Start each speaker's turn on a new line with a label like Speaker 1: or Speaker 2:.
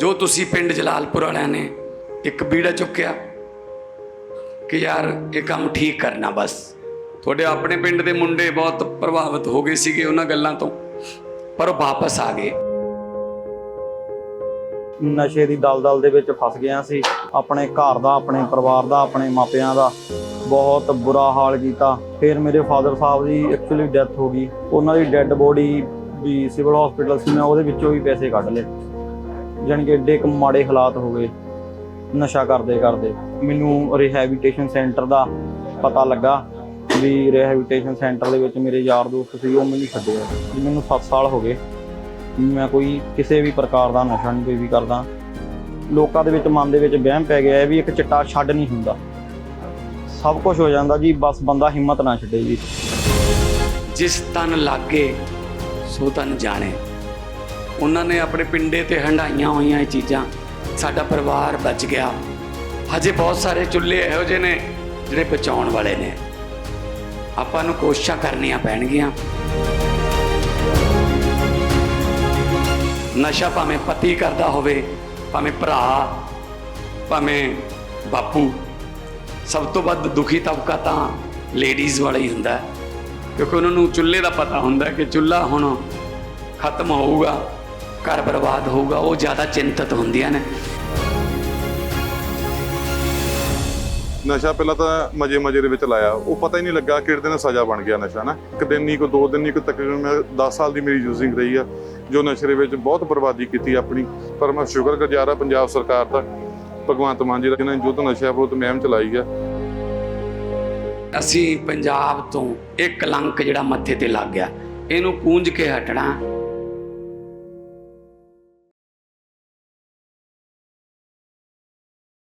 Speaker 1: ਜੋ ਤੁਸੀਂ ਪਿੰਡ ਜਲਾਲਪੁਰ ਵਾਲਿਆਂ ਨੇ ਇੱਕ ਬੀੜਾ ਚੁੱਕਿਆ ਕਿ ਯਾਰ ਇਹ ਕੰਮ ਠੀਕ ਕਰਨਾ ਬਸ। ਤੁਹਾਡੇ ਆਪਣੇ ਪਿੰਡ ਦੇ ਮੁੰਡੇ ਬਹੁਤ ਪ੍ਰਭਾਵਿਤ ਹੋ ਗਏ ਸੀਗੇ ਉਹਨਾਂ ਗੱਲਾਂ ਤੋਂ, ਪਰ ਉਹ ਵਾਪਸ ਆ ਗਏ।
Speaker 2: ਨਸ਼ੇ ਦੀ ਦਲਦਲ ਦੇ ਵਿੱਚ ਫਸ ਗਿਆ ਸੀ ਆਪਣੇ ਘਰ ਦਾ, ਆਪਣੇ ਪਰਿਵਾਰ ਦਾ, ਆਪਣੇ ਮਾਪਿਆਂ ਦਾ। ਬਹੁਤ ਬੁਰਾ ਹਾਲ ਕੀਤਾ। ਫਿਰ ਮੇਰੇ ਫਾਦਰ ਸਾਹਿਬ ਦੀ ਐਕਚੁਅਲੀ ਡੈਥ ਹੋ ਗਈ। ਉਹਨਾਂ ਦੀ ਡੈੱਡ ਬੋਡੀ ਵੀ ਸਿਵਲ ਹਸਪੀਟਲ ਸੀ, ਮੈਂ ਉਹਦੇ ਵਿੱਚੋਂ ਵੀ ਪੈਸੇ ਕੱਢ ਲਏ। ਜਾਣੀ ਕਿ ਏਡੇ ਇੱਕ ਮਾੜੇ ਹਾਲਾਤ ਹੋ ਗਏ, ਨਸ਼ਾ ਕਰਦੇ ਕਰਦੇ। ਮੈਨੂੰ ਰਿਹੈਬਿਲਿਟੇਸ਼ਨ ਸੈਂਟਰ ਦਾ ਪਤਾ ਲੱਗਾ ਵੀ ਰਿਹੈਬਿਲਿਟੇਸ਼ਨ ਸੈਂਟਰ ਦੇ ਵਿੱਚ ਮੇਰੇ ਯਾਰ ਦੋਸਤ ਸੀ, ਉਹ ਮੈਨੂੰ ਛੱਡਿਆ। ਜੀ ਮੈਨੂੰ 7 ਸਾਲ ਹੋ ਗਏ। ਮੈਂ ਕੋਈ ਕਿਸੇ ਵੀ ਪ੍ਰਕਾਰ ਦਾ ਨਸ਼ਾ ਨਹੀਂ ਕੋਈ ਵੀ ਕਰਦਾ। ਲੋਕਾਂ ਦੇ ਵਿੱਚ ਮਨ ਦੇ ਵਿੱਚ ਵਹਿਮ ਪੈ ਗਿਆ ਹੈ ਵੀ ਇੱਕ ਚਿੱਟਾ ਛੱਡ ਨਹੀਂ ਹੁੰਦਾ। ਸਭ ਕੁਝ ਹੋ ਜਾਂਦਾ ਜੀ, ਬਸ ਬੰਦਾ ਹਿੰਮਤ ਨਾ ਛੱਡੇ ਜੀ।
Speaker 1: ਜਿਸ ਤਨ ਲਾਗੇ, ਸੋ ਤਨ ਜਾਣੇ। ਉਹਨਾਂ ਨੇ ਆਪਣੇ ਪਿੰਡੇ ਤੇ ਹੰਡਾਈਆਂ ਹੋਈਆਂ ਇਹ ਚੀਜ਼ਾਂ। ਸਾਡਾ ਪਰਿਵਾਰ ਬਚ ਗਿਆ। ਹਜੇ ਬਹੁਤ ਸਾਰੇ ਚੁੱਲ੍ਹੇ ਇਹੋ ਜਿਹੇ ਨੇ ਜਿਹੜੇ ਬਚਾਉਣ ਵਾਲੇ ਨੇ। ਆਪਾਂ ਨੂੰ ਕੋਸ਼ਿਸ਼ਾਂ ਕਰਨੀਆਂ ਪੈਣਗੀਆਂ। ਨਸ਼ਾ ਭਾਵੇਂ ਪਤੀ ਕਰਦਾ ਹੋਵੇ, ਭਾਵੇਂ ਭਰਾ, ਭਾਵੇਂ ਬਾਪੂ, ਸਭ ਤੋਂ ਵੱਧ ਦੁਖੀ ਤਬਕਾ ਤਾਂ ਲੇਡੀਜ਼ ਵਾਲਾ ਹੀ ਹੁੰਦਾ। ਕਿਉਂਕਿ ਉਹਨਾਂ ਨੂੰ ਚੁੱਲ੍ਹੇ ਦਾ ਪਤਾ ਹੁੰਦਾ ਕਿ ਚੁੱਲ੍ਹਾ ਹੁਣ ਖਤਮ ਹੋਊਗਾ। ਘਰ ਬਰਬਾਦ ਹੋਊਗਾ ਉਹ ਜ਼ਿਆਦਾ ਚਿੰਤਤ ਹੁੰਦੀਆਂ ਨੇ।
Speaker 3: ਨਸ਼ਾ ਪਹਿਲਾਂ ਤਾਂ ਮਜੇ ਮਜੇ ਦੇ ਵਿੱਚ ਲਾਇਆ। ਉਹ ਪਤਾ ਹੀ ਨਹੀਂ ਲੱਗਾ ਕਿਹੜੇ ਦਿਨ ਸਜ਼ਾ ਬਣ ਗਿਆ ਨਸ਼ਾ ਨਾ ਇੱਕ ਦਿਨ ਨਹੀਂ ਕੋਈ ਦੋ ਦਿਨ ਨਹੀਂ ਕੋਈ ਤਕਰੀਬਨ ਮੈਂ 10 ਸਾਲ ਦੀ ਮੇਰੀ ਯੂਜ਼ਿੰਗ ਰਹੀ ਆ ਜੋ ਨਸ਼ੇ ਦੇ ਵਿੱਚ ਬਹੁਤ ਬਰਬਾਦੀ ਕੀਤੀ ਆਪਣੀ। ਪਰ ਮੈਂ ਸ਼ੁਕਰਗੁਜ਼ਾਰ ਆ ਪੰਜਾਬ ਸਰਕਾਰ ਦਾ ਭਗਵੰਤ ਮਾਨ ਜੀ ਦਾ ਜਿਨ੍ਹਾਂ ਨੇ ਨਸ਼ਾ ਵਿਰੁੱਧ ਮੁਹਿੰਮ ਚਲਾਈ ਆ।
Speaker 1: ਅਸੀਂ ਪੰਜਾਬ ਤੋਂ ਇਹ ਕਲੰਕ ਜਿਹੜਾ ਮੱਥੇ ਤੇ ਲੱਗ ਗਿਆ। ਇਹਨੂੰ ਪੂੰਝ ਕੇ ਹਟਣਾ।